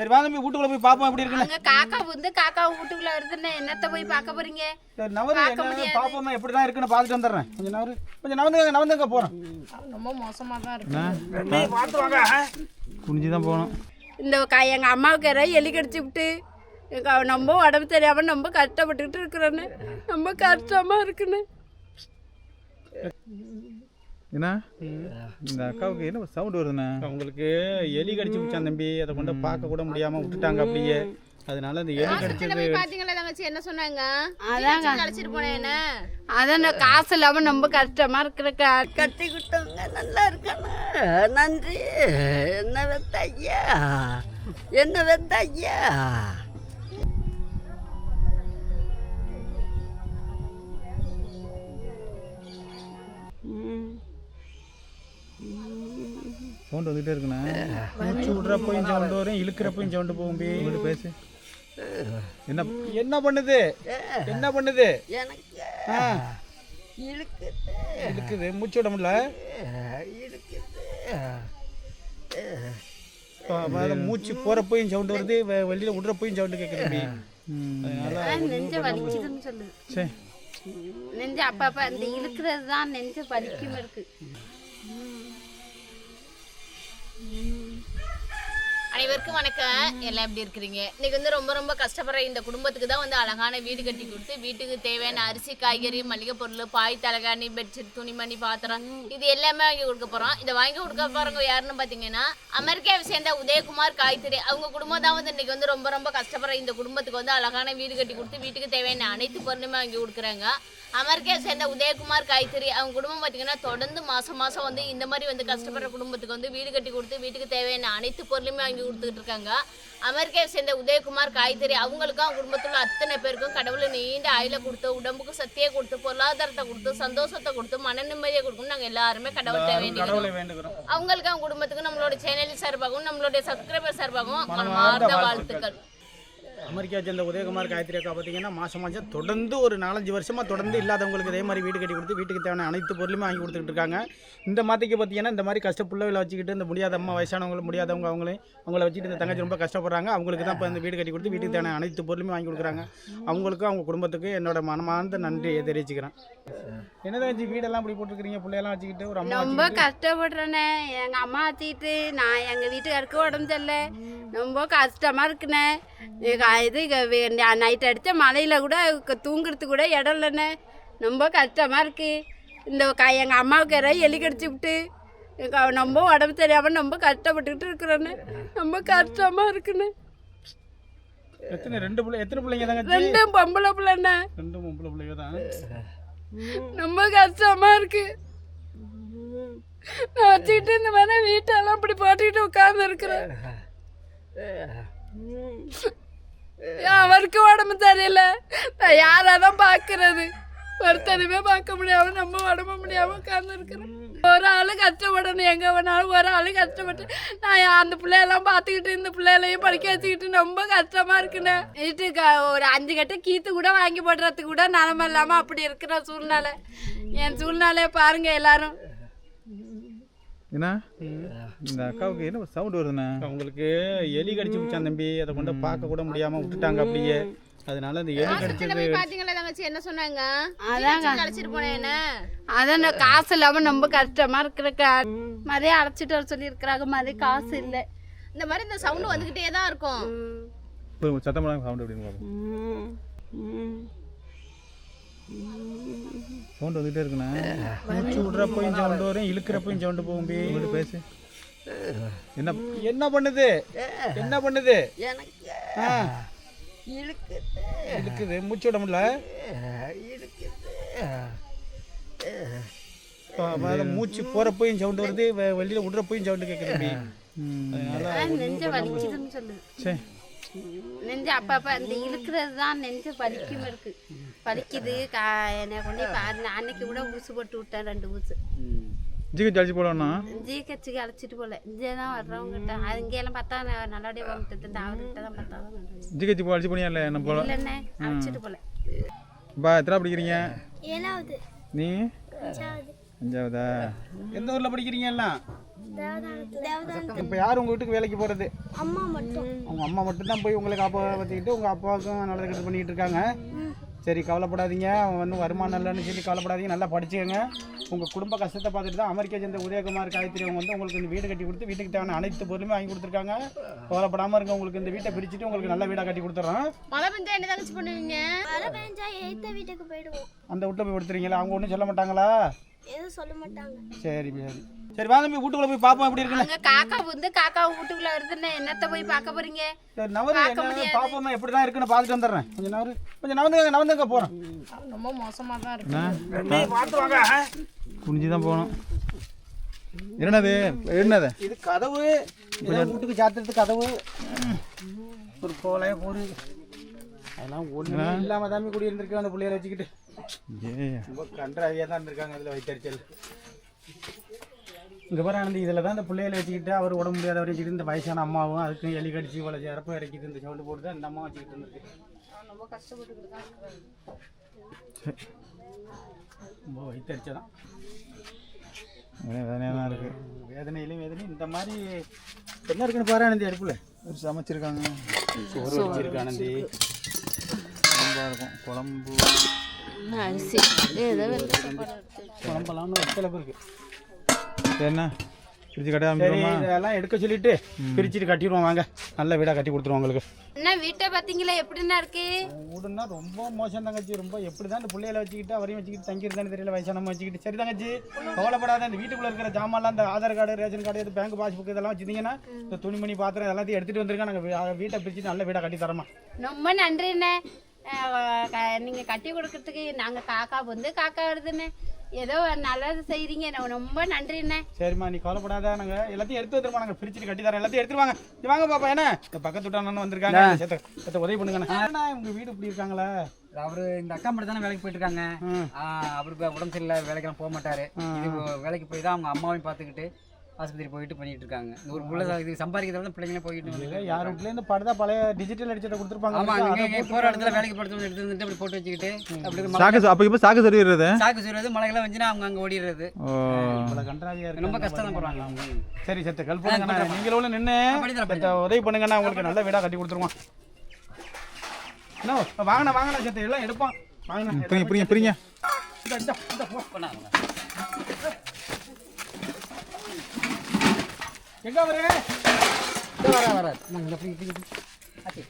சரி வா தம்பி வீட்டுக்குள்ள போய் பாப்போம் எப்படி இருக்குன்னு. அங்க காக்கா வந்து காக்கா வீட்டுக்குள்ள வருதுன்னு என்னத்த போய் பார்க்க போறீங்க? சரி நவரு என்ன பாப்போம் எப்படி தான் இருக்குன்னு பார்த்துட்டு வந்துடுறேன். கொஞ்சம் நவரு கொஞ்சம் நவந்துங்க நவந்துங்க போறேன் ரொம்ப மோசமா தான் இருக்கு. பார்த்து வாங்க. குனிஞ்சு தான் போகணும். இந்த க எங்க அம்மாவுக்கு எலி கடிச்சு விட்டு ரொம்ப உடம்பு தெரியாம ரொம்ப கஷ்டப்பட்டுக்கிட்டு இருக்கிறேன்னு ரொம்ப கஷ்டமா இருக்குன்னு. என்ன? இந்த அக்காவுக்கு என்ன சவுண்ட் வருதுண்ணே? அவங்களுக்கு எலி கடிச்சு விட்டான் தம்பி. அதை கொண்டு பார்க்க கூட முடியாம விட்டுட்டாங்க அப்படியே. அதனால இந்த எலி கடிச்சது பாத்தீங்களா தங்கச்சி என்ன சொன்னாங்க? அதாங்க. அழைச்சிட்டு போனேன் என்ன? அதான் நான் காசு இல்லாம ரொம்ப கஷ்டமா இருக்கிற கட்டி கொடுத்தவங்க நல்லா இருக்கணும் நன்றி. என்ன வெத்த ஐயா என்ன வெத்த ஐயா சவுண்ட் வந்துகிட்டே இருக்குண்ணே. மூச்சு விடுறப்பையும் சவுண்டு வரும் இழுக்கிறப்பையும் சவுண்டு போகும் பி. உங்கள்கிட்ட பேசு. என்ன என்ன பண்ணுது? என்ன பண்ணுது? இழுக்குது. மூச்சு விட முடியல? மூச்சு போறப்பையும் சவுண்டு வருது வெளியில விடுறப்பையும் சவுண்டு கேட்குது நெஞ்ச வலிக்குதுன்னு சொல்லு. சரி நெஞ்சு அப்பப்ப அந்த இழுக்கிறது தான் நெஞ்ச வலிக்கும் இருக்கு அனைவருக்கும் வணக்கம். எல்லாம் எப்படி இருக்கிறீங்க? இன்னைக்கு வந்து ரொம்ப ரொம்ப கஷ்டப்படுற இந்த குடும்பத்துக்கு தான் வந்து அழகான வீடு கட்டி கொடுத்து வீட்டுக்கு தேவையான அரிசி காய்கறி மளிகை பொருள் பாய் தலகாணி பெட்ஷீட் துணிமணி பாத்திரம் இது எல்லாமே வாங்கி கொடுக்க போறோம். இதை வாங்கி கொடுக்க போறவங்க யாருன்னு பாத்தீங்கன்னா அமெரிக்காவை சேர்ந்த உதயகுமார் காய்கறி அவங்க குடும்பம் தான் வந்து இன்னைக்கு வந்து ரொம்ப ரொம்ப கஷ்டப்படுற இந்த குடும்பத்துக்கு வந்து அழகான வீடு கட்டி கொடுத்து வீட்டுக்கு தேவையான அனைத்து பொருளுமே வாங்கி கொடுக்குறாங்க. அமெரிக்காவை சேர்ந்த உதயகுமார் காய்கறி அவங்க குடும்பம் பார்த்தீங்கன்னா தொடர்ந்து மாசம் மாசம் வந்து இந்த மாதிரி வந்து கஷ்டப்படுற குடும்பத்துக்கு வந்து வீடு கட்டி கொடுத்து வீட்டுக்கு தேவையான அனைத்து பொருளுமே வாங்கி கொடுத்துக்கிட்டு இருக்காங்க அமெரிக்காவை சேர்ந்த உதயகுமார் காய்கறி அவங்களுக்கும் அவங்க குடும்பத்தில் அத்தனை பேருக்கும் கடவுளை நீண்ட ஆயில கொடுத்து உடம்புக்கு சக்தியை கொடுத்து பொருளாதாரத்தை கொடுத்து சந்தோஷத்தை கொடுத்து மன நிம்மதியை கொடுக்கணும் நாங்கள் எல்லாருமே கடவுள்கிட்ட வேண்டிக்கிறோம் கடவுளை வேண்டுகிறோம். அவங்களுக்கு அவங்க குடும்பத்துக்கு நம்மளோட சேனல் சார்பாகவும் நம்மளுடைய சப்ஸ்கிரைபர் சார்பாகவும் வாழ்த்துக்கள். அமெரிக்கா சேர்ந்த உதயகுமார் காயத்ரி அக்கா பார்த்தீங்கன்னா மாசம் மாசம் தொடர்ந்து ஒரு நாலஞ்சு வருஷமா தொடர்ந்து இல்லாதவங்களுக்கு இதே மாதிரி வீடு கட்டி கொடுத்து வீட்டுக்கு தேவையான அனைத்து பொருளுமே வாங்கி கொடுத்துட்டு இருக்காங்க. இந்த மாத்திக்கு பார்த்தீங்கன்னா இந்த மாதிரி கஷ்ட பிள்ளைகளை வச்சுக்கிட்டு இந்த முடியாத அம்மா வயசானவங்க முடியாதவங்க அவங்களையும் அவங்கள வச்சுட்டு இந்த தங்கச்சி ரொம்ப கஷ்டப்படுறாங்க. அவங்களுக்கு தான் இப்போ இந்த வீடு கட்டி கொடுத்து வீட்டுக்கு தேவையான அனைத்து பொருளுமே வாங்கி கொடுக்குறாங்க. அவங்களுக்கும் அவங்க குடும்பத்துக்கு என்னோட மனமார்ந்த நன்றியை தெரிவிச்சுக்கிறேன். என்ன தங்கச்சி வீடெல்லாம் இப்படி போட்டுருக்கீங்க பிள்ளையெல்லாம் வச்சுக்கிட்டு ஒரு அம்மா ரொம்ப கஷ்டப்படுறேனே. எங்க அம்மா வச்சுக்கிட்டு நான் எங்க வீட்டுக்காருக்கு உடம்பு சரியில்ல. ரொம்ப கஷ்டமா இருக்குண்ணே இது நைட் அடித்த மழையில கூட தூங்குறதுக்கு கூட இடம் இல்லைண்ணே. ரொம்ப கஷ்டமா இருக்கு. இந்த க எங்கள் அம்மாவுக்கு யாராவது எலி கடிச்சு விட்டு ரொம்ப உடம்பு தெரியாம ரொம்ப கஷ்டப்பட்டுக்கிட்டு இருக்கிறேன்னு ரொம்ப கஷ்டமா இருக்குண்ணே. எத்தனை ரெண்டு பிள்ளை எத்தனை பிள்ளைங்க தங்கச்சி? ரெண்டும் பொம்பளை பிள்ளைண்ணே. ரெண்டு பொம்பளை பிள்ளைங்க தான். ரொம்ப கஷ்டமா இருக்கு. நான் வச்சுக்கிட்டு இந்த மாதிரி வீட்டெல்லாம் இப்படி போட்டுக்கிட்டு உட்கார்ந்து இருக்கிறேன். அவருக்கு உடம்பு தெரியல நான் யாராதான் பாக்குறது ஒருத்தருமே பார்க்க முடியாம நம்ம உடம்பு முடியாம உட்கார்ந்து இருக்கிறேன் ஒரு ஆளு கஷ்டப்படணும். எங்க வேணாலும் ஒரு ஆளு கஷ்டப்பட்டு நான் அந்த பிள்ளையெல்லாம் பார்த்துக்கிட்டு இந்த பிள்ளைகளையும் படிக்க வச்சுக்கிட்டு ரொம்ப கஷ்டமா இருக்குண்ணே. வீட்டுக்கு ஒரு அஞ்சு கட்ட கீத்து கூட வாங்கி போடுறதுக்கு கூட நிலம இல்லாம அப்படி இருக்கிற சூழ்நிலை. என் சூழ்நிலையை பாருங்க எல்லாரும். என்ன? இந்த அக்காவுக்கு என்ன சவுண்ட் வருதுண்ணே? அவங்களுக்கு எலி கடிச்சு விட்டான் தம்பி. அதை கொண்டு பார்க்க கூட முடியாம விட்டுட்டாங்க அப்படியே. அதனால இந்த எலி கடிச்சது பாத்தீங்களா தங்கச்சி? என்ன சொன்னாங்க? அதாங்க. அழைச்சிட்டு போனேன் என்ன? அதான் நான் காசு இல்லாம ரொம்ப கஷ்டமா இருக்கிற மாதிரியே அழைச்சிட்டு வர சொல்லி இருக்கிறாங்க மாதிரி காசு இல்லை. இந்த மாதிரி இந்த சவுண்ட் வந்துகிட்டே தான் இருக்கும். சத்தம் பண்ணாங்க சவுண்ட் அப்படின்னு சவுண்ட் வந்துகிட்டே இருக்குண்ணே. மூச்சு விடுறப்பையும் சவுண்டு வரும் இழுக்கிறப்பையும் சவுண்டு போகும் பி உங்கள்கிட்ட பேசு. என்ன என்ன பண்ணுது? என்ன பண்ணுது? எனக்கு இழுக்குது. இழுக்குது. மூச்சு விட முடியல? இழுக்குது. மூச்சு போறப்பையும் சவுண்டு வருது. வெ- வெளியில விடுறப்பையும் சவுண்டு சொல்லு சரி நெஞ்சு அப்பப்ப அந்த இழுக்கிறது தான் நெஞ்ச வலிக்கும் இருக்கு. வலிக்குது. கா என்னை கொண்டு பாரு அன்னைக்கு கூட ஊசி போட்டு விட்டேன் ரெண்டு ஊசி. ஜிக்கு ஜலிச்சு போடணும்னா ஜிஹெச்சுக்கு அழைச்சிட்டு போல. இங்கே தான் வர்றவங்ககிட்ட அது இங்கெல்லாம் பார்த்தா நான் நல்லபடியாக வந்துட்டு அவர்கிட்ட தான் பார்த்தா தான் நல்லது ஜிகச்சி போ அடிச்சு போனியா இல்லை என்ன போல? இல்லைண்ணே அழைச்சிட்டு போல. பா எத்தனை படிக்கிறீங்க? ஏழாவது. நீ? அஞ்சாவது. எந்த ஊரில் படிக்கிறீங்க எல்லாம்? இப்போ யார் உங்கள் வீட்டுக்கு வேலைக்கு போகிறது அம்மா மட்டும். உங்கள் அம்மா மட்டும்தான் போய் உங்களை காப்பாற்றிக்கிட்டு உங்கள் அப்பாவுக்கும் நல்லது கெட்டது பண்ணிக்கிட்டு இருக்காங்க. சரி கவலைப்படாதீங்க. அவன் வந்து வருமானம் இல்லைன்னு சொல்லி கவலைப்படாதீங்க. நல்லா படிச்சுக்கங்க. உங்கள் குடும்ப கஷ்டத்தை பார்த்துட்டு தான் அமெரிக்கா சேர்ந்த உதயகுமார் காயத்ரி அவங்க வந்து உங்களுக்கு இந்த வீடு கட்டி கொடுத்து வீட்டுக்கு தேவையான அனைத்து பொருளுமே வாங்கி கொடுத்துருக்காங்க. கவலைப்படாமல் இருங்க. உங்களுக்கு இந்த வீட்டை பிரிச்சுட்டு உங்களுக்கு நல்ல வீடாக கட்டி கொடுத்துட்றோம் மழை பெஞ்சா என்ன தங்கச்சி பண்ணுவீங்க? மழை பெஞ்சா எய்த்த வீட்டுக்கு போயிடுவோம். அந்த வீட்டில் போய் கொடுத்துறீங்களா அவங்க ஒன்றும் சொல்ல மாட்டாங்களா? எதுவும் சொல்ல மாட்டாங்க. சரி சரி. சரி வாங்க போய் வீட்டுக்குள்ளே போய் பார்ப்போம் எப்படி இருக்குன்னு. அங்க காக்கா வந்து காக்கா வீட்டுக்குள்ள வருதுன்னு என்னத்த போய் பார்க்க போறீங்க? சரி நவரு என்ன பாப்போமே எப்படி தான் இருக்குன்னு பார்த்துட்டு வந்துடுறேன். கொஞ்சம் நவரு கொஞ்சம் நவந்துங்க நவந்துங்க போகிறேன் ரொம்ப மோசமா தான் இருக்கு. பார்த்து வாங்க. குனிஞ்சு தான் போகணும். என்னது? என்னது? இது கதவு. வீட்டுக்கு சாத்துறது கதவு. ஒரு கோலை ஒரு அதெல்லாம் ஒன்றுமே இல்லாமல் தாமி குடி இருந்திருக்கேன் அந்த பிள்ளைய வச்சுக்கிட்டு. ரொம்ப கன்றாவியாக தான் இருந்திருக்காங்க அதில் வைத்தறிச்சல். இங்கே பாரு ஆனந்தி இதில் தான் இந்த பிள்ளைகளை வச்சுக்கிட்டு அவர் உடம்பு முடியாதவர் வச்சுக்கிட்டு இந்த வயசான அம்மாவும் அதுக்கும் எலி கடிச்சு இவ்வளோ இறப்பு இறக்கிது இந்த சவுண்டு போட்டு தான் இந்த அம்மா வச்சுக்கிட்டு இருந்திருக்கு. ரொம்ப வைத்தறிச்சல் தான் வேதனையாக தான் இருக்குது வேதனையிலையும் வேதனையும். இந்த மாதிரி என்ன இருக்குன்னு பாரு ஆனந்தி அடுப்புல. ஒரு சமைச்சிருக்காங்க சோறு வச்சிருக்கு ஆனந்தி. குழம்பா இருக்கும். குழம்பு. அரிசி? ஏதோ வெள்ளை சாப்பாடு எடுத்து வச்சு. குழம்பெல்லாம் வச்சலப்பு இருக்கு சரி என்ன? பிரிச்சு கட்ட சரி இதெல்லாம் எடுக்க சொல்லிட்டு பிரிச்சுட்டு கட்டிடுவோம் வாங்க. நல்ல வீடாக கட்டி கொடுத்துருவோம் உங்களுக்கு. என்ன வீட்டை பாத்தீங்களா எப்படின்னா இருக்கு? வீடுன்னா ரொம்ப மோசம் தங்கச்சி ரொம்ப எப்படி தான் இந்த பிள்ளையில வச்சுக்கிட்டு அவரையும் வச்சுக்கிட்டு தங்கியிருந்தானு தெரியல வயசானவங்க வச்சுக்கிட்டு. சரி தங்கச்சி கவலைப்படாத இந்த வீட்டுக்குள்ள இருக்கிற ஜாமான்லாம் இந்த ஆதார் கார்டு ரேஷன் கார்டு இது பேங்க் பாஸ்புக் இதெல்லாம் வச்சிருந்தீங்கன்னா இந்த துணிமணி பாத்திரம் எல்லாத்தையும் எடுத்துட்டு வந்திருக்கேன் நாங்கள் வீட்டை பிரிச்சுட்டு நல்ல வீடாக கட்டி தரமா ரொம்ப நன்றிண்ணே. அஹ் க- நீங்க கட்டி கொடுக்கறதுக்கு நாங்க காக்கா வந்து காக்கா வருதுண்ணே. ஏதோ நல்லது செய்றீங்க. நான் ரொம்ப நன்றிண்ணே சரிம்மா நீ கவலைப்படாத. நாங்கள் எல்லாத்தையும் எடுத்து வந்துருமா நாங்கள் பிரிச்சுட்டு கட்டி தரோம் எல்லாத்தையும் எடுத்துட்டு வாங்க. பாப்பா என்ன? இந்த பக்கத்து விட்டானு வந்திருக்காங்க. சேத்த சேத்த உதவி பண்ணுங்கண்ணா. உங்க வீடு இப்படி இருக்காங்களா? அவரு இந்த அக்கா மட்டும் தானே வேலைக்கு போயிட்டு இருக்காங்க அவருக்கு உடம்பு சரியில்லை வேலைக்கெல்லாம் போக மாட்டாரு. இது வேலைக்கு போய் தான் அவங்க அம்மாவையும் பார்த்துக்கிட்டு ஆஸ்பத்திரி போயிட்டு பண்ணிட்டு இருக்காங்க ஒரு புள்ள இது சம்பாதிக்கிறத தான் பிள்ளைங்களே போயிட்டு இல்லை யார் வீட்லேருந்து படுதா பழைய டிஜிட்டல் அடிச்சதை கொடுத்துருப்பாங்க ஆமா போட்டு போற இடத்துல வேலைக்கு போறது எடுத்து வந்துட்டு அப்படி போட்டு வச்சுக்கிட்டு அப்படி சாக்கு அப்போ இப்போ சாக்கு சொல்லிடுறது சாக்கு சொல்றது மழைகள்லாம் வந்துச்சுன்னா அவங்க அங்க ஓடிடுறது. இருக்கு ரொம்ப கஷ்டம் தான் சரி சத்த கல் பண்ணுங்கண்ணா நீங்களும் நின்று உதவி பண்ணுங்கண்ணா. உங்களுக்கு நல்ல வீடாக கட்டி கொடுத்துருவோம். என்ன வாங்கண்ணா வாங்கண்ணா சத்த. எல்லாம் எடுப்போம். வாங்கண்ணா பிரிங்க பிரிங்க பிரிங்க இந்த, இந்த, இந்த, போ. எங்க வர நாங்க பிடி பிடி ஆச்சு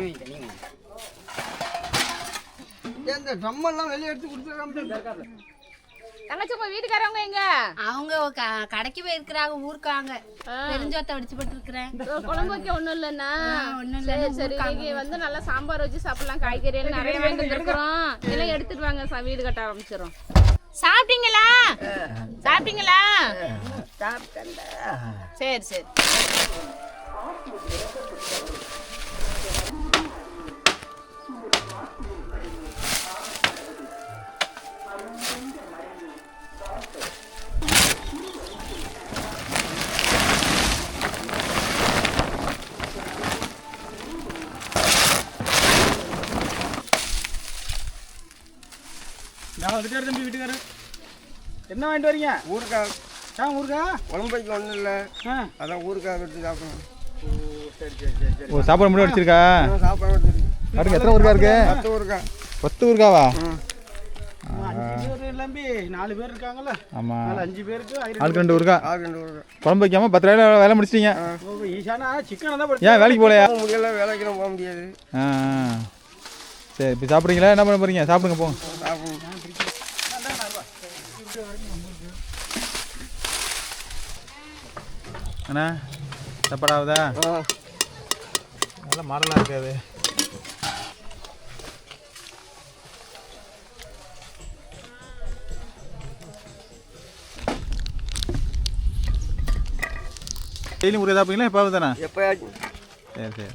வைங்க, நீங்க வெளியே எடுத்து கொடுத்துருக்காங்க? தங்கச்சி உங்க வீட்டுக்காரவங்க எங்க? அவங்க க- கடைக்கு போயிருக்கிறாங்க ஊருக்காங்க பெருஞ்சோத்தை அடிச்சு போட்டு இருக்கிறேன் குழம்பு வைக்க ஒண்ணும் இல்லைன்னா ஒண்ணும் சரி சரி வந்து நல்லா சாம்பார் வச்சு சாப்பிடலாம் காய்கறி எல்லாம் நிறைய வாங்கிட்டு வந்துருக்குறோம். இதெல்லாம் எடுத்துட்டு வாங்க வீடு கட்ட ஆரம்பிச்சிடும் சாப்பிட்டீங்களா? சாப்பிட்டீங்களா? சரி சரி. நான் வந்துட்டாரு தம்பி வீட்டுக்காரு என்ன வாங்கிட்டு வரீங்க? ஊருக்கா ஆ ஊருக்கா குழம்பைக்கு ஒன்றும் இல்லை. ஆ. அதான் ஊருக்காக எடுத்து சாப்பிடணும். சரி சரி சரி சரி ஓ சாப்பாடு மட்டும் அடிச்சிருக்கா சாப்பிட எடுத்துருக்கு பாருங்க எத்தனை ஊருக்கா இருக்கு? பத்து ஊருக்கா பத்து ஊருக்காவா நாலு பேர் இருக்காங்கல்ல. அஞ்சு பேருக்கு ஆளுக்கு ரெண்டு ஊருக்கா ரெண்டு ஊருக்கா குழம்பு வைக்காம பத்து ரூபாயில வேலை முடிச்சிட்டீங்க. சிக்கனை தான் ஏன் வேலைக்கு போகலையா? போக முடியல வேலைக்கெல்லாம் போக முடியாது. சரி இப்போ சாப்பிட்றீங்களா? என்ன பண்ண போறீங்க? சாப்பிடுங்க போங்க. அண்ணா சாப்பாடாகுதா? ஆ. நல்ல மாடலாக இருக்காது டெய்லியும் ஊருக்கு சாப்பிட்டீங்களா எப்போ தானே? எப்போயாச்சும் சரி சரி.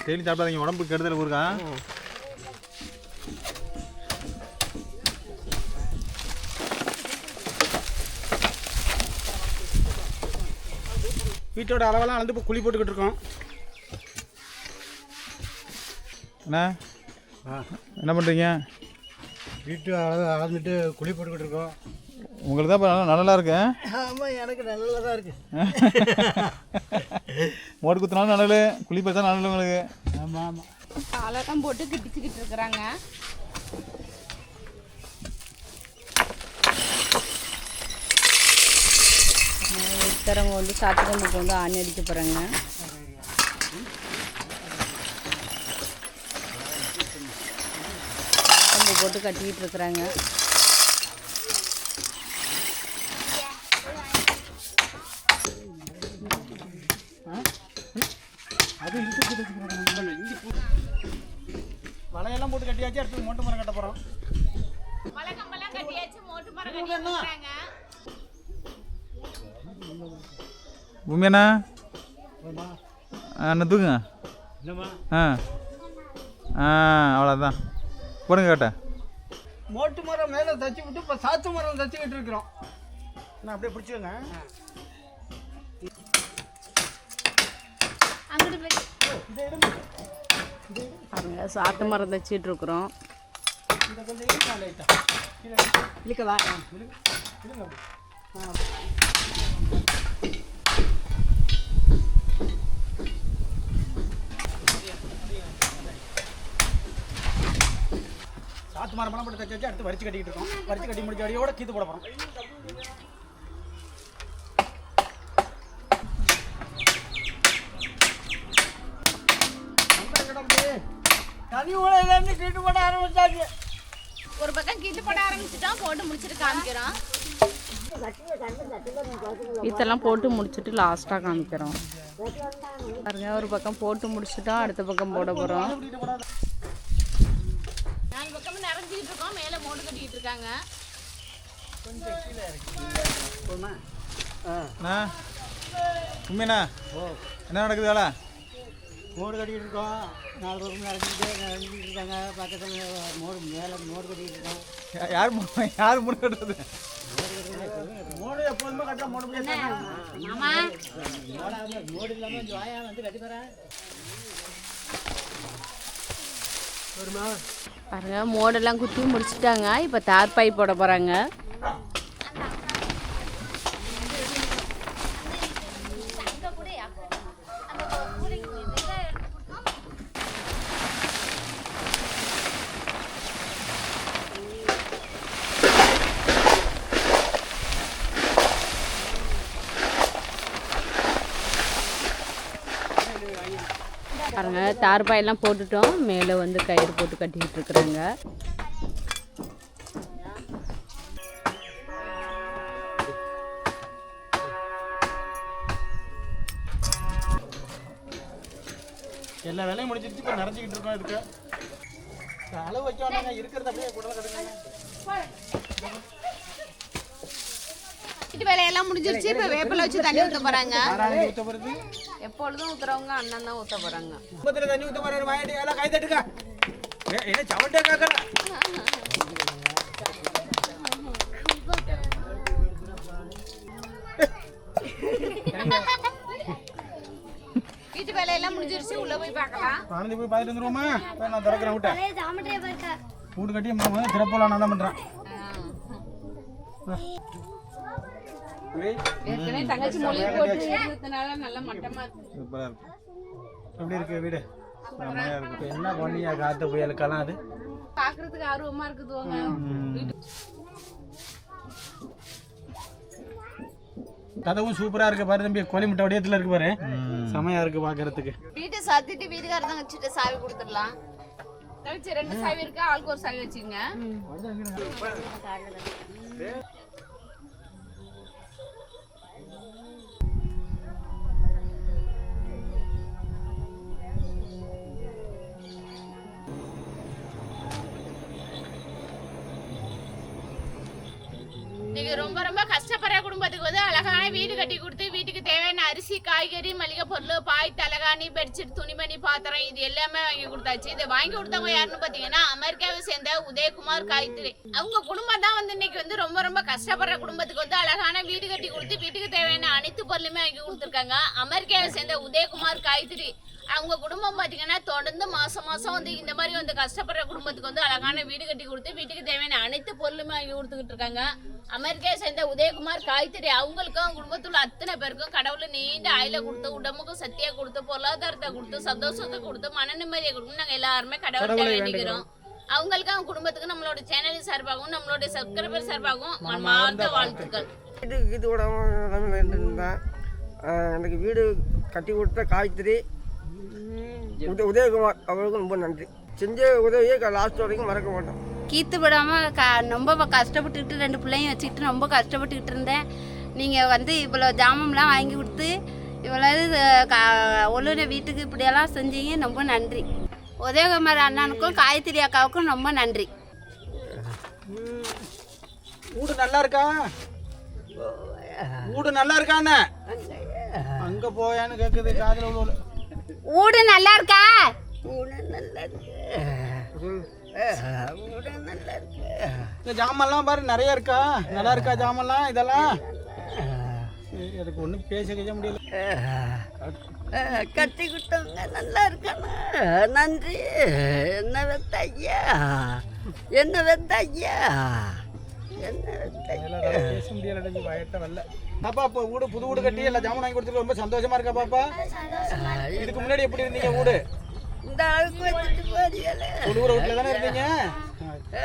டெய்லியும் சாப்பிடாதீங்க உடம்புக்கு கெடுதல் ஊருக்கா? வீட்டோட அளவெல்லாம் அளந்து இப்போ குழி போட்டுக்கிட்டு இருக்கோம். அண்ணா என்ன பண்ணுறீங்க வீட்டு அளவு அளந்துட்டு குழி போட்டுக்கிட்டு இருக்கோம். உங்களுக்கு தான் இப்போ நல்லா நல்லா இருக்கு ஆமாம் எனக்கு நல்லதாக தான் இருக்குது மோடு குத்துனாலும் நல்லது குழி பறிச்சா நல்லது உங்களுக்கு. ஆமாம் ஆமாம் காலெல்லாம் போட்டு கிட்டிச்சுக்கிட்டு இருக்கிறாங்க. இருக்கிறவங்க வந்து சாத்துக்கம்புக்கு வந்து ஆணி அடிக்க போகிறாங்க கம்பு போட்டு கட்டிக்கிட்டு இருக்கிறாங்க. வலையெல்லாம் போட்டு கட்டியாச்சு அடுத்து மோட்டு மரம் கட்ட போகிறோம் வழக்கம்பெல்லாம் கட்டியாச்சு மோட்டு மரம் கட்டி பூமியாண்ணா அண்ணா தூக்குங்க ஆ ஆ அவ்வளோதான் போடுங்க கேட்ட மோட்டு மரம் மேலே தச்சு விட்டு இப்போ சாத்து மரம் தச்சுக்கிட்டு இருக்கிறோம் நான் அப்படியே பிடிச்சிக்கோங்க பாருங்க சாத்து மரம் தச்சிட்டு இருக்கிறோம் இழுக்கவா சாத்து மரம் பணம் போட்டு தச்சு வச்சு அடுத்து வரிச்சு கட்டிக்கிட்டு இருக்கோம். வரிச்சு கட்டி முடிச்ச அடியோட கீத்து போட போகிறோம் தனி உலையிலேருந்து கீட்டு போட ஆரம்பிச்சாச்சு. ஒரு பக்கம் கீட்டு போட ஆரம்பிச்சுட்டோம் போட்டு முடிச்சிட்டு காமிக்கிறோம் இதெல்லாம் போட்டு முடிச்சுட்டு லாஸ்ட்டாக காமிக்கிறோம். பாருங்க ஒரு பக்கம் போட்டு முடிச்சுட்டோம் அடுத்த பக்கம் போட போகிறோம் பக்கமும் நிறைஞ்சிக்கிட்டு இருக்கோம். மேலே மோட்டு கட்டிக்கிட்டு இருக்காங்க. அண்ணா உண்மைண்ணா என்ன நடக்குது வேலை? மோடு கட்டிக்கிட்டு இருக்கோம். நாலு பக்கம் நடந்துக்கிட்டு நடந்துக்கிட்டு இருக்காங்க. பக்கத்தில் மோடு மேலே மோடு கட்டிக்கிட்டு இருக்கோம். யா- யார் யார் முன் கட்டுறது? மோடு எப்போதுமே கட்டலாம் மோடு மோடு இல்லாமல் ஜோயா வந்து கட்டி தரேன் பாருங்க மோடெல்லாம் குத்தி முடிச்சிட்டாங்க. இப்போ தார் போட போகிறாங்க பாருங்க தார்பாயெல்லாம் போட்டுட்டோம். மேலே வந்து கயிறு போட்டு கட்டிக்கிட்டு இருக்கிறாங்க. எல்லா வேலையும் முடிஞ்சிருச்சு இப்போ நிறைஞ்சிக்கிட்டு இருக்கோம் இதுக்கு. அளவு வைக்க வேணாங்க அப்படியே கூட கட்டுங்க. வீட்டு வேலையெல்லாம் முடிஞ்சிருச்சு. இப்போ வேப்பிலை வச்சு தண்ணி ஊற்ற போறாங்க. எப்பொழுதும் ஊத்துறவங்க அண்ணன் தான் ஊற்ற போகிறாங்க கும்பத்தில் தண்ணி ஊற்ற போகிற வாங்கிட்டு எல்லாம் கை தட்டுங்க. ஏ, என்ன சவட்டே கேட்கல வீட்டு வேலையெல்லாம் முடிஞ்சிருச்சு. உள்ள போய் பார்க்கலாம். ஆனந்தி போய் பார்த்துட்டு வந்துருவோமா? நான் திறக்கிறேன் விட்டேன் வீடு கட்டி திறப்போலாம் நான் தான் பண்ணுறேன் ஏற்கனவே தங்கச்சி மொழி போட்டு இருந்ததுனால நல்ல மட்டமா இருக்கு. எப்படி இருக்கு வீடு? என்ன பண்ணியா காற்று புயலுக்கெல்லாம் அது? பாக்குறதுக்கு ஆர்வமா இருக்குதுவாங்க கதவும் சூப்பராக இருக்கு பாரு தம்பி. கோழி முட்டை வடியத்தில் இருக்கு பாரு. செமையா இருக்கு பார்க்கறதுக்கு வீட்டை சாத்திட்டு வீட்டுக்காரர் தான் வச்சுட்டு சாவி கொடுத்துடலாம். தங்கச்சி ரெண்டு சாவி இருக்கு. ஆளுக்கு ஒரு சாவி வச்சுங்க நீங்க ரொம்ப ரொம்ப கஷ்டப்படுற குடும்பத்துக்கு வந்து அழகான வீடு கட்டி கொடுத்து வீட்டுக்கு தேவையான அரிசி காய்கறி மளிகை பொருள் பாய் தலகாணி பெட்ஷீட் துணிமணி பாத்திரம் இது எல்லாமே வாங்கி கொடுத்தாச்சு. இதை வாங்கி கொடுத்தவங்க யாருன்னு பாத்தீங்கன்னா அமெரிக்காவை சேர்ந்த உதயகுமார் காயத்ரி. அவங்க குடும்பம் தான் வந்து இன்னைக்கு வந்து ரொம்ப ரொம்ப கஷ்டப்படுற குடும்பத்துக்கு வந்து அழகான வீடு கட்டி கொடுத்து வீட்டுக்கு தேவையான அனைத்து பொருளுமே வாங்கி கொடுத்துருக்காங்க. அமெரிக்காவை சேர்ந்த உதயகுமார் காயத்ரி அவங்க குடும்பம் பார்த்தீங்கன்னா தொடர்ந்து மாசம் மாசம் வந்து இந்த மாதிரி வந்து கஷ்டப்படுற குடும்பத்துக்கு வந்து அழகான வீடு கட்டி கொடுத்து வீட்டுக்கு தேவையான அனைத்து பொருளுமே வாங்கி கொடுத்துக்கிட்டு இருக்காங்க. அமெரிக்காவை சேர்ந்த உதயகுமார் காய்கறி அவங்களுக்கும் குடும்பத்துல அத்தனை பேருக்கும் கடவுள் நீண்ட ஆயில கொடுத்து உடம்புக்கும் சக்தியா கொடுத்து பொருளாதாரத்தை கொடுத்து சந்தோஷத்தை கொடுத்து மன நிம்மதியை கொடுத்து நாங்க எல்லாருமே கடவுள்கிட்ட கடவுளை வேண்டிக்கிறோம். அவங்களுக்கு அவங்க குடும்பத்துக்கு நம்மளோட சேனல் சார்பாகவும் நம்மளோட சப்ஸ்கிரைபர் சார்பாகவும் மனமார்ந்த வாழ்த்துக்கள். வீடு இது இருந்தேன் எனக்கு வீடு கட்டி கொடுத்த காயத்ரி உத உதயகுமார் அவருக்கும் ரொம்ப நன்றி. செஞ்ச உதவியை லாஸ்ட் வரைக்கும் மறக்க மாட்டோம். கீத்து விடாமல் க ரொம்ப கஷ்டப்பட்டுக்கிட்டு ரெண்டு பிள்ளையும் வச்சுக்கிட்டு ரொம்ப கஷ்டப்பட்டுக்கிட்டு இருந்தேன். நீங்கள் வந்து இவ்வளோ ஜாமம்லாம் வாங்கி கொடுத்து இவ்வளோ இது க ஒழுன வீட்டுக்கு இப்படியெல்லாம் செஞ்சீங்க ரொம்ப நன்றி. உதயகுமார் அண்ணனுக்கும் காயத்ரி அக்காவுக்கும் ரொம்ப நன்றி. வீடு நல்லா இருக்கா? வீடு நல்லா இருக்காண்ணே அங்க போயான்னு கேக்குது காதுல விழுவல. ஊடு நல்லா இருக்கா ஊடு நல்லா இருக்கு ஊடு நல்லா இருக்கு இந்த ஜாமெல்லாம் பாரு நிறைய இருக்கா? நல்லா இருக்கா ஜாமெல்லாம் இதெல்லாம்? எனக்கு ஒன்றும் பேச கேட்க முடியல கட்டி கொடுத்தவங்க நல்லா இருக்கணும் நன்றி. என்ன வெத்த ஐயா? என்ன வெத்த ஐயா? என்ன வெத்த ஐயா? பேச முடியல வயத்த வரல. பாப்பா இப்போ வீடு புது வீடு கட்டி எல்லாம் ஜாமான் வாங்கி கொடுத்துட்டு ரொம்ப சந்தோஷமா இருக்கா பாப்பா? இதுக்கு முன்னாடி எப்படி இருந்தீங்க வீடு? ஒழுகுற வீட்டில் தானே இருந்தீங்க?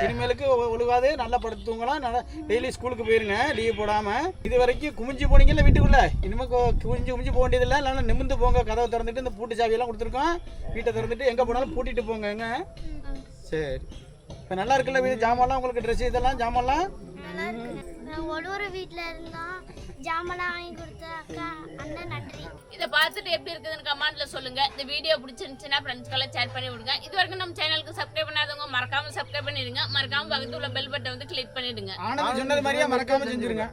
இனிமேலுக்கு ஒழுகாது நல்லா படுத்து தூங்கலாம் நல்லா டெய்லி ஸ்கூலுக்கு போயிருங்க லீவ் போடாம. இது வரைக்கும் குமிஞ்சு போனீங்கல்ல வீட்டுக்குள்ள? இனிமே கொ- குமிஞ்சு குமிஞ்சு போக வேண்டியதில்லை. இல்லைன்னா நிமிந்து போங்க கதவை திறந்துட்டு இந்த பூட்டு சாவியெல்லாம் கொடுத்துருக்கோம். வீட்டை திறந்துட்டு எங்கே போனாலும் பூட்டிட்டு போங்க சரி. இப்போ நல்லா இருக்குல்ல வீடு? ஜாமான்லாம் உங்களுக்கு ட்ரெஸ் இதெல்லாம் ஜாமான்லாம்? நல்லா இருக்கு. நான் ஒரு ஒரு வீட்டில் இருந்தோம் ஜாமெல்லாம் வாங்கி கொடுத்த அக்கா அண்ணன் நன்றி. இதை பார்த்துட்டு எப்படி இருக்குதுன்னு கமெண்ட்ல சொல்லுங்க. இந்த வீடியோ பிடிச்சிருந்துச்சுன்னா ஃப்ரெண்ட்ஸ்க்கெல்லாம் ஷேர் பண்ணி விடுங்க. இது வரைக்கும் நம்ம சேனலுக்கு சப்ஸ்கிரைப் பண்ணாதவங்க மறக்காம சப்ஸ்கிரைப் பண்ணிடுங்க. மறக்காம பக்கத்துல உள்ள பெல் பட்டனை வந்து கிளிக் பண்ணிடுங்க. ஆனந்த் சொன்னது மாதிரியே மறக்காம செஞ்சிருங்க.